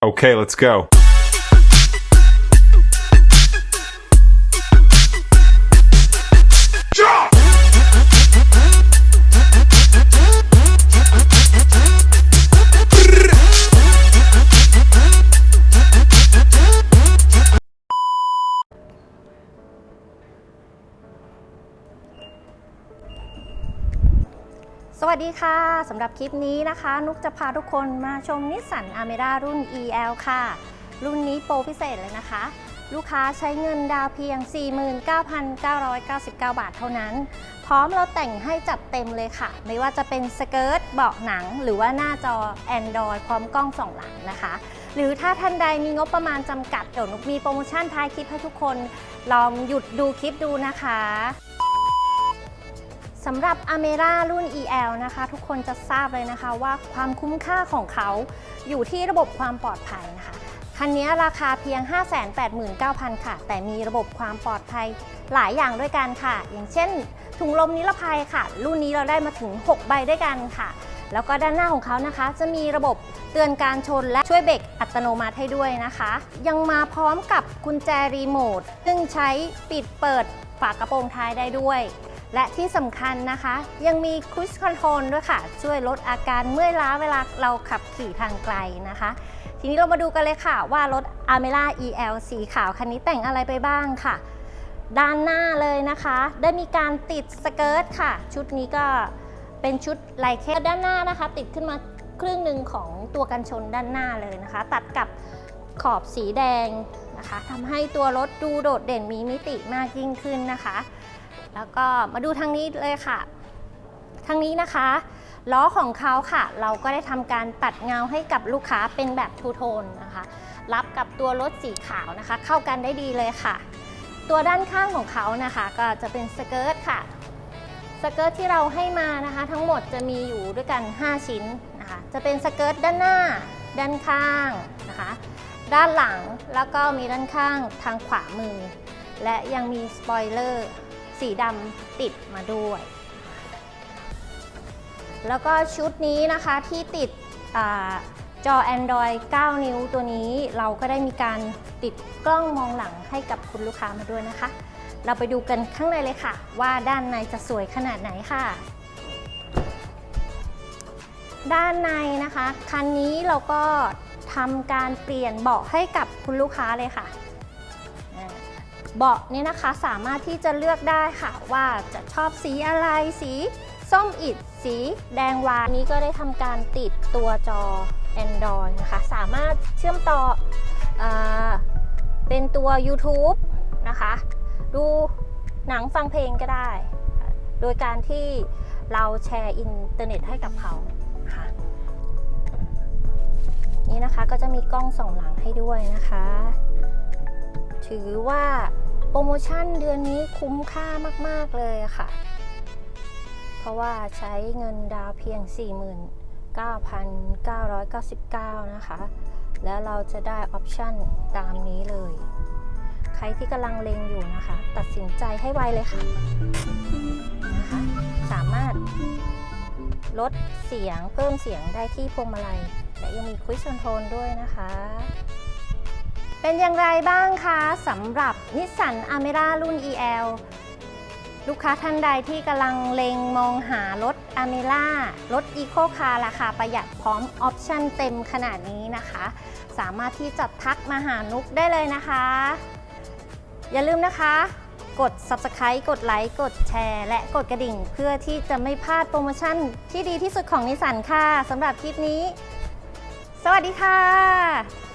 Okay, let's go. สวัสดีค่ะ สำหรับคลิปนี้นะคะ นุกจะพาทุกคนมาชมนิสสันอเมร่ารุ่น EL ค่ะ รุ่นนี้โปรพิเศษเลยนะคะ ลูกค้าใช้เงินดาวเพียง 49,999 บาทเท่านั้น พร้อมเราแต่งให้จัดเต็มเลยค่ะ ไม่ว่าจะเป็นสเกิร์ตเบาะหนัง หรือว่าหน้าจอ Android พร้อมกล้องสองหลังนะคะ หรือถ้าท่านใดมีงบประมาณจำกัดเดี๋ยวนุกมีโปรโมชั่นท้ายคลิปให้ทุกคน ลองหยุดดูคลิปดูนะคะ สำหรับ a m e r a รุ่น EL นะคะ ทุกคนจะทราบเลยนะคะว่าความคุ้มค่าของเขาอยู่ที่ระบบความปลอดภัยนะคะ คันนี้ราคาเพียง 589,000 ค่ะ แต่มีระบบความปลอดภัยหลายอย่างด้วยกันค่ะ อย่างเช่น ถุงลมนิรภัยค่ะ รุ่นนี้เราได้มาถึง 6 ใบด้วยกันค่ะ แล้วก็ด้านหน้าของเขานะคะ จะมีระบบเตือนการชนและช่วยเบรกอัตโนมัติให้ด้วยนะคะ ยังมาพร้อมกับกุญแจรีโมทซึ่งใช้ปิดเปิดฝากระโปรงท้ายได้ด้วย และที่สำคัญนะคะ ยังมีค u ิ e คอนโทรลด้วยค่ะ ช่วยลดอาการเมื่อยล้าเวลาเราขับขี่ทางไกลนะคะ ทีนี้เรามาดูกันเลยค่ะว่ารถ a m e r a EL สีขาวคันนี้แต่งอะไรไปบ้างค่ะ ด้านหน้าเลยนะคะ ได้มีการติดสเกิร์ตค่ะ ชุดนี้ก็เป็นชุดไลเคด้านหน้านะคะ ติดขึ้นมาครึ่งหนึ่งของตัวกันชนด้านหน้าเลยนะคะ ตัดกับขอบสีแดงนะคะทำให้ตัวรถดูโดดเด่นมีมิติมากยิ่งขึ้นนะคะ แล้วก็มาดูทางนี้เลยค่ะทางนี้นะคะล้อของเขาค่ะ เราก็ได้ทำการตัดเงาให้กับลูกค้าเป็นแบบทูโทนนะคะ รับกับตัวรถสีขาวนะคะ เข้ากันได้ดีเลยค่ะ ตัวด้านข้างของเขานะคะ ก็จะเป็นสเกิร์ตค่ะสเกิร์ตที่เราให้มานะคะ ทั้งหมดจะมีอยู่ด้วยกัน 5 ชิ้นนะคะ จะเป็นสเกิร์ตด้านหน้า ด้านข้างนะคะ ด้านหลังแล้วก็มีด้านข้างทางขวามือ และยังมีสปอยเลอร์ สีดำติดมาด้วย แล้วก็ชุดนี้นะคะที่ติดอจอ Android 9 นิ้วตัวนี้เราก็ได้มีการติดกล้องมองหลังให้กับคุณลูกค้ามาด้วยนะคะ เราไปดูกันข้างในเลยค่ะ ว่าด้านในจะสวยขนาดไหนค่ะ ด้านในนะคะ คันนี้เราก็ทำการเปลี่ยนเบาะให้กับคุณลูกค้าเลยค่ะ เบาะนี้นะคะสามารถที่จะเลือกได้ค่ะ ว่าจะชอบสีอะไร สีส้มอิด สีแดงวานนี้ก็ได้ทำการติดตัวจอ Android นะคะ สามารถเชื่อมต่ออเป็นตัว YouTube นะคะ ดูหนังฟังเพลงก็ได้ โดยการที่เราแชร์อินเทอร์เน็ตให้กับเขาค่ะนี่นะคะก็จะมีกล้องสองหลังให้ด้วยนะคะ ถือว่า โปรโมชั่นเดือนนี้คุ้มค่ามาก ๆ เลยค่ะ เพราะว่าใช้เงินดาวเพียง 49,999 นะคะ แล้วเราจะได้ออปชั่นตามนี้เลย ใครที่กำลังเลงอยู่นะคะ ตัดสินใจให้ไวเลยค่ะนะคะ สามารถลดเสียงเพิ่มเสียงได้ที่พวงมาลัย และยังมีคุยชนโทนด้วยนะคะ เป็นอย่างไรบ้างคะสำหรับ นิสสันอเมร่ารุ่น EL ลูกค้าท่านใดที่กำลังเลงมองหารถอเมร่ารถอีโคคาร์ราคาประหยัดพร้อมออปชั่นเต็มขนาดนี้นะคะ สามารถที่จะทักมาหานุกได้เลยนะคะ อย่าลืมนะคะ กด Subscribe กดไลค์กดแชร์ และกดกระดิ่ง เพื่อที่จะไม่พลาดโปรโมชั่นที่ดีที่สุดของนิสสันค่ะสำหรับคลิปนี้ สวัสดีค่ะ